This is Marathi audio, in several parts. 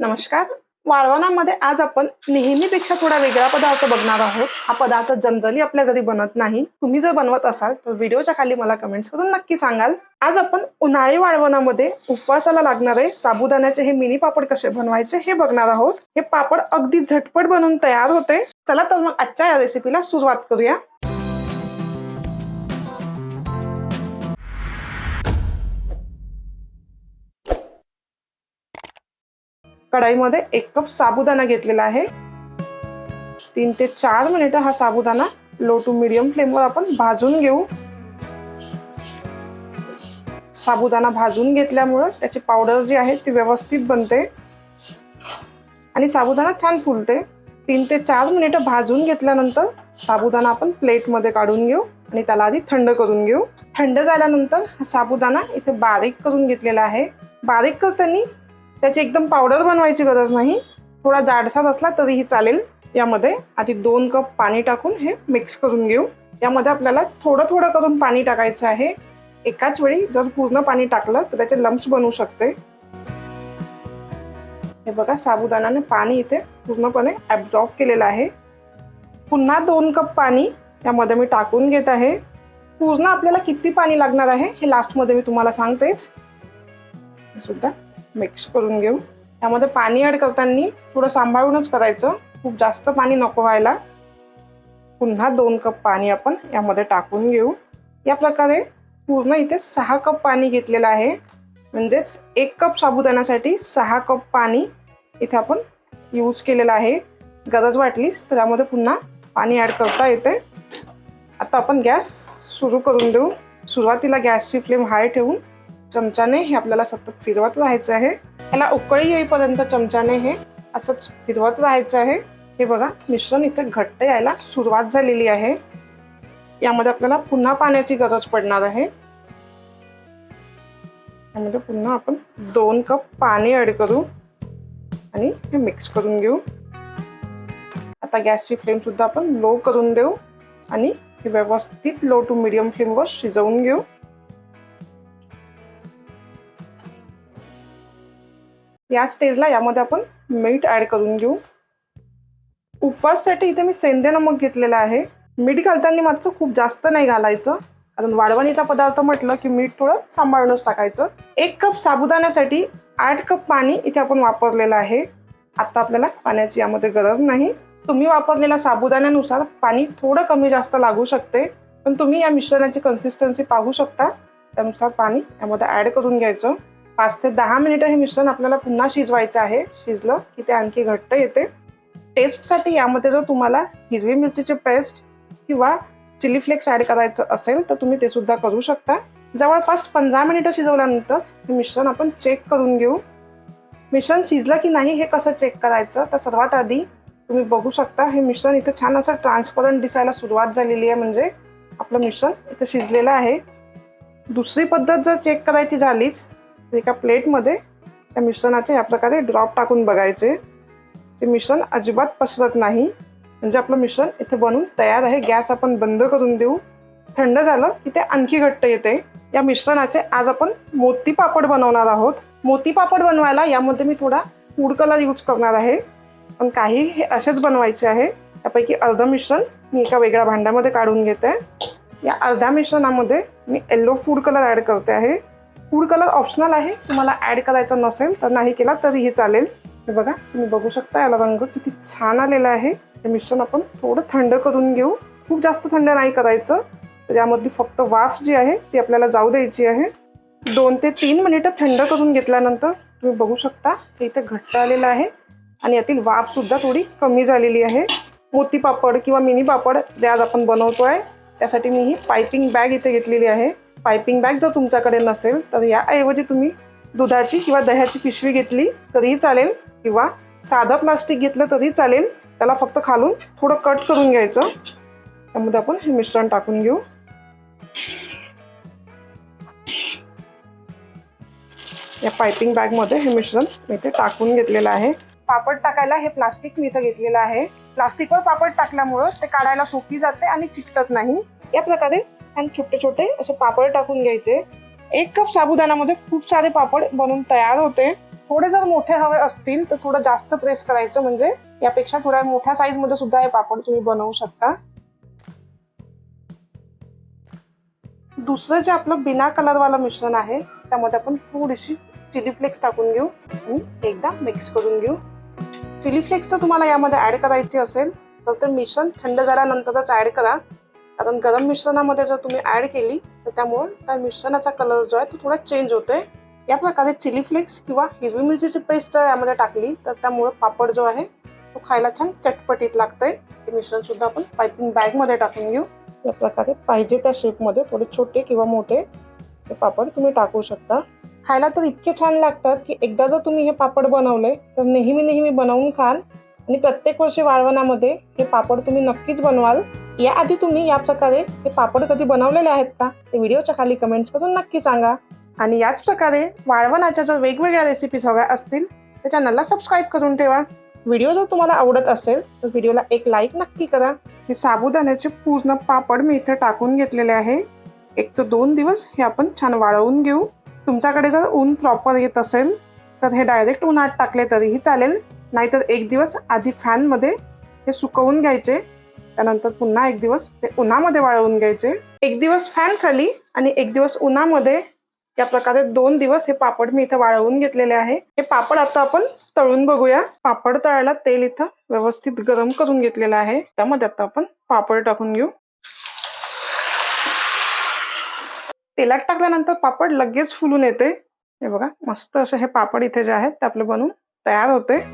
नमस्कार. वाळवणामध्ये आज आपण नेहमीपेक्षा थोडा वेगळा पदार्थ बघणार आहोत. हा पदार्थ जनरली आपल्या घरी बनत नाही. तुम्ही जर बनवत असाल तर व्हिडिओच्या खाली मला कमेंट्स करून नक्की सांगाल. आज आपण उन्हाळी वाळवणामध्ये उपवासाला लागणारे साबुदाण्याचे हे मिनी पापड कसे बनवायचे हे बघणार आहोत. हे पापड अगदी झटपट बनवून तयार होते. चला तर मग आजच्या या रेसिपीला सुरुवात करूया. कढाईमध्ये एक कप साबुदाणा घेतलेला आहे. तीन ते चार मिनिटं हा साबुदाणा लो टू मिडियम फ्लेमवर आपण भाजून घेऊ. साबुदाणा भाजून घेतल्यामुळं त्याची पावडर जी आहे ती व्यवस्थित बनते. आणि साबुदाणा छान फुलते. तीन ते चार मिनिटं भाजून घेतल्यानंतर साबुदाणा आपण प्लेटमध्ये काढून घेऊ आणि त्याला आधी थंड करून घेऊ. थंड झाल्यानंतर हा साबुदाणा इथे बारीक करून घेतलेला आहे. बारीक करताना त्याची एकदम पावडर बनवायची गरज नाही. थोडा जाडसाच असला तरीही चालेल. यामध्ये आधी दोन कप पाणी टाकून हे मिक्स करून घेऊ. यामध्ये आपल्याला थोडं थोडं करून पाणी टाकायचं आहे. एकाच वेळी जर पूर्ण पाणी टाकलं तर त्याचे लम्स बनवू शकते. हे बघा साबुदाण्याने पाणी इथे पूर्णपणे ॲब्झॉर्ब केलेलं आहे. पुन्हा दोन कप पाणी यामध्ये मी टाकून घेत आहे. पूर्ण आपल्याला किती पाणी लागणार आहे हे लास्टमध्ये मी तुम्हाला सांगतेच. सुद्धा मिक्स करून घेऊ. त्यामध्ये पाणी ॲड करताना थोडं सांभाळूनच करायचं. खूप जास्त पाणी नको व्हायला. पुन्हा दोन कप पाणी आपण यामध्ये टाकून घेऊ. या प्रकारे पूर्ण इथे सहा कप पाणी घेतलेलं आहे. म्हणजेच एक कप साबुदाण्यासाठी सहा कप पाणी इथे आपण यूज केलेलं आहे. गरज वाटलीच तर त्यामध्ये पुन्हा पाणी ॲड करता येते. आता आपण गॅस सुरू करून देऊ. सुरुवातीला गॅसची फ्लेम हाय ठेवून चमच्याने हे आपल्याला सतत फिरवत राहायचं आहे. याला उकळी येईपर्यंत चमच्याने हे असंच फिरवत राहायचं आहे. हे बघा मिश्रण इथे घट्ट यायला सुरुवात झालेली आहे. यामध्ये आपल्याला पुन्हा पाण्याची गरज पडणार आहे. त्यामध्ये पुन्हा आपण दोन कप पाणी ॲड करू आणि हे मिक्स करून घेऊ. आता गॅसची फ्लेमसुद्धा आपण लो करून देऊ आणि हे व्यवस्थित लो टू मिडियम फ्लेमवर शिजवून घेऊ. या स्टेजला यामध्ये आपण मीठ ॲड करून घेऊ. उपवाससाठी इथे मी सेंदे नमक घेतलेलं आहे. मीठ घालताना मात्र खूप जास्त नाही घालायचं. कारण वाळवणीचा पदार्थ म्हटलं की मीठ थोडं सांभाळूनच टाकायचं. एक कप साबुदाण्यासाठी आठ कप पाणी इथे आपण वापरलेलं आहे. आत्ता आपल्याला पाण्याची यामध्ये गरज नाही. तुम्ही वापरलेल्या साबुदाण्यानुसार पाणी थोडं कमी जास्त लागू शकते. पण तुम्ही या मिश्रणाची कन्सिस्टन्सी पाहू शकता. त्यानुसार पाणी यामध्ये ॲड करून घ्यायचं. पाच ते दहा मिनिटं हे मिश्रण आपल्याला पुन्हा शिजवायचं आहे. शिजलं की ते आणखी घट्ट येते. टेस्टसाठी यामध्ये जर तुम्हाला हिरवी मिरचीची पेस्ट किंवा चिली फ्लेक्स ॲड करायचं असेल तर तुम्ही ते सुद्धा करू शकता. जवळपास पंधरा मिनिटं शिजवल्यानंतर हे मिश्रण आपण चेक करून घेऊ. मिश्रण शिजलं की नाही हे कसं चेक करायचं? तर सर्वात आधी तुम्ही बघू शकता हे मिश्रण इथे छान असं ट्रान्सपरंट दिसायला सुरुवात झालेली आहे. म्हणजे आपलं मिश्रण इथं शिजलेलं आहे. दुसरी पद्धत जर चेक करायची झालीच एका प्लेटमध्ये त्या मिश्रणाचे या प्रकारे ड्रॉप टाकून बघायचे. ते मिश्रण अजिबात पसरत नाही. म्हणजे आपलं मिश्रण इथे बनून तयार आहे. गॅस आपण बंद करून देऊ. थंड झालं की ते आणखी घट्ट येते. या मिश्रणाचे आज आपण मोती पापड बनवणार आहोत. मोती पापड बनवायला यामध्ये मी थोडा फूड कलर यूज करणार आहे. पण काही हे असेच बनवायचे आहे. त्यापैकी अर्ध मिश्रण मी एका वेगळ्या भांड्यामध्ये काढून घेते. या अर्ध्या मिश्रणामध्ये मी येल्लो फूड कलर ॲड करते आहे. फूड कलर ऑप्शनल आहे. तुम्हाला ॲड करायचा नसेल तर नाही केला तरीही चालेल. हे बघा तुम्ही बघू शकता याला रंग किती छान आलेला आहे. हे मिश्रण आपण थोडं थंड करून घेऊ. खूप जास्त थंड नाही करायचं. तर यामधली फक्त वाफ जी आहे ती आपल्याला जाऊ द्यायची आहे. दोन ते तीन मिनिटं थंड करून घेतल्यानंतर तुम्ही बघू शकता हे इथे घट्ट आलेलं आहे. आणि यातील वाफसुद्धा थोडी कमी झालेली आहे. मोती पापड किंवा मिनी पापड जे आज आपण बनवतो आहे त्यासाठी मी ही पायपिंग बॅग इथे घेतलेली आहे. पायपिंग बॅग जर तुमच्याकडे नसेल तर याऐवजी तुम्ही दुधाची किंवा दह्याची पिशवी घेतली तरीही चालेल. किंवा साधं प्लास्टिक घेतलं तरी चालेल. त्याला फक्त खालून थोडं कट करून घ्यायचं. त्यामध्ये आपण हे मिश्रण टाकून घेऊ. या पायपिंग बॅगमध्ये हे मिश्रण मी इथे टाकून घेतलेलं आहे. पापड टाकायला हे प्लास्टिक मी इथं घेतलेलं आहे. प्लास्टिकवर पापड टाकल्यामुळं ते काढायला सोपी जाते आणि चिकटत नाही. या प्रकारे आणि छोटे छोटे असे पापड टाकून घ्यायचे. एक कप साबुदाण्यामध्ये खूप सारे पापड बनवून तयार होते. थोडे जर मोठे हवे असतील तर थोडं जास्त प्रेस करायचं म्हणजे यापेक्षा थोड्या मोठ्या साईजमध्ये सुद्धा हे पापड तुम्ही बनवू शकता. दुसरं जे आपलं बिना कलरवालं मिश्रण आहे त्यामध्ये आपण थोडीशी चिली फ्लेक्स टाकून घेऊ आणि एकदा मिक्स करून घेऊ. चिली फ्लेक्स जर तुम्हाला यामध्ये ऍड करायची असेल तर ते मिश्रण थंड झाल्यानंतरच ऍड करा. कारण गरम मिश्रणामध्ये जर तुम्ही ॲड केली तर त्यामुळे त्या मिश्रणाचा कलर जो आहे तो थोडा चेंज होतोय. या प्रकारे चिली फ्लेक्स किंवा हिरवी मिरचीची पेस्ट जर यामध्ये टाकली तर त्यामुळे पापड जो आहे तो खायला छान चटपटीत लागतंय. हे मिश्रण सुद्धा आपण पायपिंग बॅगमध्ये टाकून घेऊ. या प्रकारे पाहिजे त्या शेपमध्ये थोडे छोटे किंवा मोठे हे पापड तुम्ही टाकू शकता. खायला तर इतके छान लागतात की एकदा जर तुम्ही हे पापड बनवले तर नेहमी नेहमी बनवून खाल. आणि प्रत्येक वर्षी वाळवणामध्ये हे पापड तुम्ही नक्कीच बनवाल. याआधी तुम्ही या प्रकारे हे पापड कधी बनवलेले आहेत का ते व्हिडिओच्या खाली कमेंट्स करून नक्की सांगा. आणि याच प्रकारे वाळवणाच्या जर वेगवेगळ्या रेसिपीज हव्या असतील तर चॅनलला सबस्क्राईब करून ठेवा. व्हिडिओ जर तुम्हाला आवडत असेल तर व्हिडिओला एक लाईक नक्की करा. हे साबुदाण्याचे पूर्ण पापड मी इथे टाकून घेतलेले आहे. एक ते दोन दिवस हे आपण छान वाळवून घेऊ. तुमच्याकडे जर ऊन प्रॉपर येत असेल तर हे डायरेक्ट उन्हात टाकले तरीही चालेल. नाहीतर एक दिवस आधी फॅनमध्ये हे सुकवून घ्यायचे त्यानंतर पुन्हा एक दिवस ते उन्हामध्ये वाळवून घ्यायचे. एक दिवस फॅन खाली आणि एक दिवस उन्हामध्ये या प्रकारे दोन दिवस हे पापड मी इथं वाळवून घेतलेले आहे. हे पापड आता आपण तळून बघूया. पापड तळायला तेल इथं व्यवस्थित गरम करून घेतलेलं आहे. त्यामध्ये आता आपण पापड टाकून घेऊ. तेलात टाकल्यानंतर पापड लगेच फुलून येते. हे बघा मस्त असे हे पापड इथे जे आहेत ते आपले बनून तयार होते.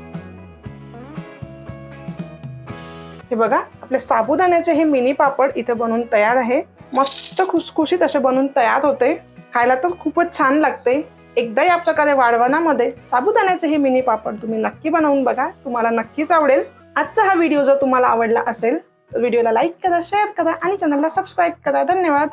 हे बघा आपले साबुदाण्याचे हे मिनी पापड इथे बनून तयार आहे. मस्त खुसखुशीत असे बनून तयार होते. खायला तर खूपच छान लागते. एकदा या प्रकारे वाढवणामध्ये साबुदाण्याचे हे मिनी पापड तुम्ही नक्की बनवून बघा. तुम्हाला नक्कीच आवडेल. आजचा हा व्हिडिओ जर तुम्हाला आवडला असेल तर व्हिडिओला लाईक करा शेअर करा आणि चॅनलला सबस्क्राईब करा. धन्यवाद.